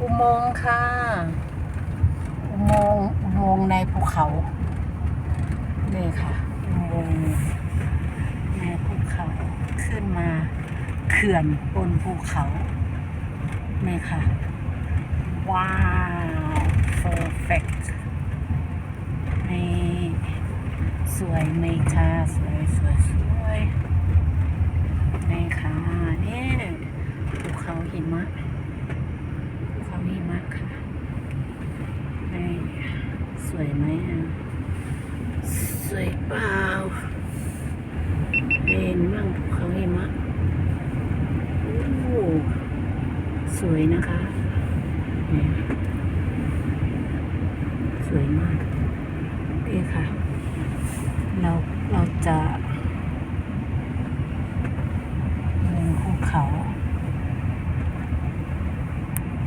อุโมงค์ค่ะ อุโมงค์อุโมงค์ในภูเขานี่ค่ะ อุโมงค์ในภูเขาขึ้นมาเขื่อนบนภูเขานี่ค่ะ ว้าว perfect นี่สวยไหมคะสวยสวยสวยนี่ค่ะนี่ภูเขาหิมะภูเขาหิมะค่ะ นี่ส วยไหมอะสวยเปล่าเห็นบ้างภูเขาหิมะโอ้สวยนะคะสวยมากนี่ค่ะ เราเราจะ